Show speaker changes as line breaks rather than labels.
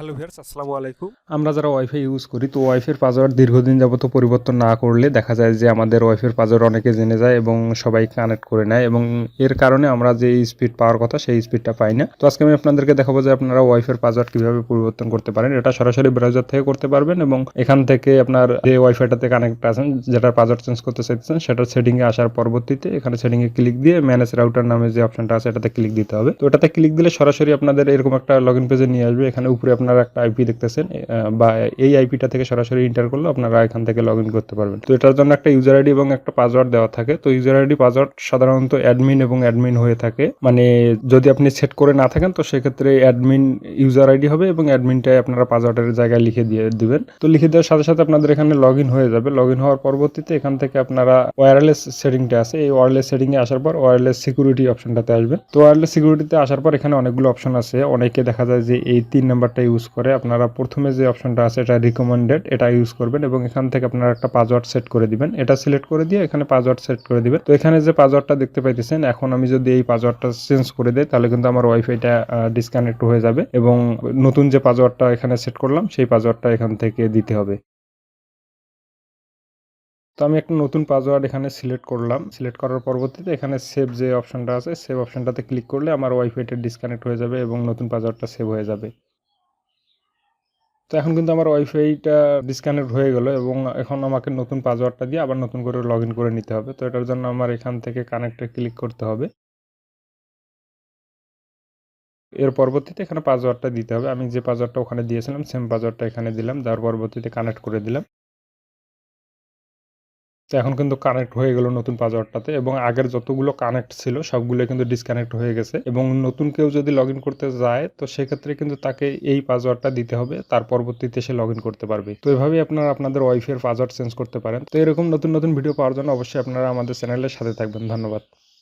Hello viewers আসসালামু আলাইকুম
আমরা যারা ওয়াইফাই ইউজ করি, তো ওয়াইফাইয়ের পাসওয়ার্ড দীর্ঘদিন যাবত পরিবর্তন না করলে দেখা যায় যে আমাদের ওয়াইফাইয়ের পাসওয়ার্ড অনেকে জেনে যায় এবং সবাই কানেক্ট করে নেয় এবং এর কারণে আমরা যে স্পিড পাওয়ার কথা, সেই স্পিডটা পাই না। তো আজকে আমি আপনাদেরকে দেখাবো যে আপনারা ওয়াইফাইয়ের পাসওয়ার্ড কীভাবে পরিবর্তন করতে পারেন। এটা সরাসরি ব্রাউজার থেকে করতে পারবেন এবং এখান থেকে আপনার যে ওয়াইফাইটাতে কানেক্ট আছেন, যেটার পাসওয়ার্ড চেঞ্জ করতে চাইছেন সেটার সেটিংয়ে আসার পরবর্তীতে এখানে সেটিংয়ে ক্লিক দিয়ে ম্যানেজ রাউটার নামে যে অপশনটা আছে, এটাতে ক্লিক দিতে হবে। তো এটাতে ক্লিক দিলে সরাসরি আপনাদের এরকম একটা লগ ইন পেজে নিয়ে আসবে। এখানে উপরে আপনারা একটা আইপি দেখতেছেন বা এই আইপিটা থেকে সরাসরি ইন্টার করলে আপনারা এখান থেকে লগ করতে পারবেন। তো এটার জন্য একটা ইউজার আইডি এবং একটা পাসওয়ার্ড দেওয়া থাকে। তো ইউজার আইডি পাসওয়ার্ড সাধারণত অ্যাডমিন এবং অ্যাডমিন হয়ে থাকে। মানে যদি আপনি সেট করে না থাকেন, তো সেক্ষেত্রে অ্যাডমিন ইউজার আইডি হবে এবং অ্যাডমিনটাই আপনারা পাসওয়ার্ডের জায়গায় লিখে দিয়ে দিবেন। তো লিখে দেওয়ার সাথে সাথে আপনাদের এখানে লগ হয়ে যাবে। লগ হওয়ার পরবর্তীতে এখান থেকে আপনারা ওয়্যারলেস সেটিংটা আছে। এই ওয়্যারলেস সেটিংয়ে আসার পর ওয়্যারলেস সিকিউরিটি অপশনটাতে আসবে তো ওয়্যারলেস সিকিউরিটিতে আসার পর এখানে অনেকগুলো অপশন আছে। অনেকে দেখা যায় যে এই তিন নাম্বারটা ইউজ করে আপনারা প্রথমে যে অপশনটা আছে, এটা রিকমেন্ডেড এটা ইউজ করবেন এবং এখান থেকে আপনারা একটা পাসওয়ার্ড সেট করে দিবেন। এটা সিলেক্ট করে দিয়ে এখানে পাসওয়ার্ড সেট করে দিবেন। তো এখানে যে পাসওয়ার্ডটা দেখতে পাইতেছেন, এখন আমি যদি এই পাসওয়ার্ডটা চেঞ্জ করে দেই, তাহলে কিন্তু আমার ওয়াইফাইটা ডিসকানেক্ট হয়ে যাবে এবং নতুন যে পাসওয়ার্ডটা এখানে সেট করলাম, সেই পাসওয়ার্ডটা এখান থেকে দিতে হবে। তো আমি একটা নতুন পাসওয়ার্ড এখানে সিলেক্ট করলাম। সিলেক্ট করার পরবর্তীতে এখানে সেভ যে অপশনটা আছে সেভ অপশনটাতে ক্লিক করলে আমার ওয়াইফাইটা ডিসকানেক্ট হয়ে যাবে এবং নতুন পাসওয়ার্ডটা সেভ হয়ে যাবে। তো এখন কিন্তু আমার ওয়াইফাইটা ডিসকানেক্ট হয়ে গেল এবং এখন আমাকে নতুন পাসওয়ার্ডটা দিয়ে আবার নতুন করে লগ করে নিতে হবে। তো এটার জন্য আমার এখান থেকে কানেক্টে ক্লিক করতে হবে। এর পরবর্তীতে এখানে পাসওয়ার্ডটা দিতে হবে। আমি যে পাসওয়ার্ডটা ওখানে দিয়েছিলাম সেম পাসওয়ার্ডটা এখানে দিলাম। যার পরবর্তীতে কানেক্ট করে দিলাম। তো এখন কিন্তু কানেক্ট হয়ে গেল নতুন পাসওয়ার্ডটাতে এবং আগের যতগুলো কানেক্ট ছিল সবগুলো কিন্তু ডিসকানেক্ট হয়ে গেছে এবং নতুন কেউ যদি লগ করতে যায়, তো সেক্ষেত্রে কিন্তু তাকে এই পাসওয়ার্ডটা দিতে হবে, তার পরবর্তীতে সে লগ করতে পারবে। তো এভাবেই আপনারা আপনাদের ওয়াইফের পাসওয়ার্ড চেঞ্জ করতে পারেন। তো এরকম নতুন নতুন ভিডিও পাওয়ার জন্য অবশ্যই আপনারা আমাদের চ্যানেলের সাথে থাকবেন। ধন্যবাদ।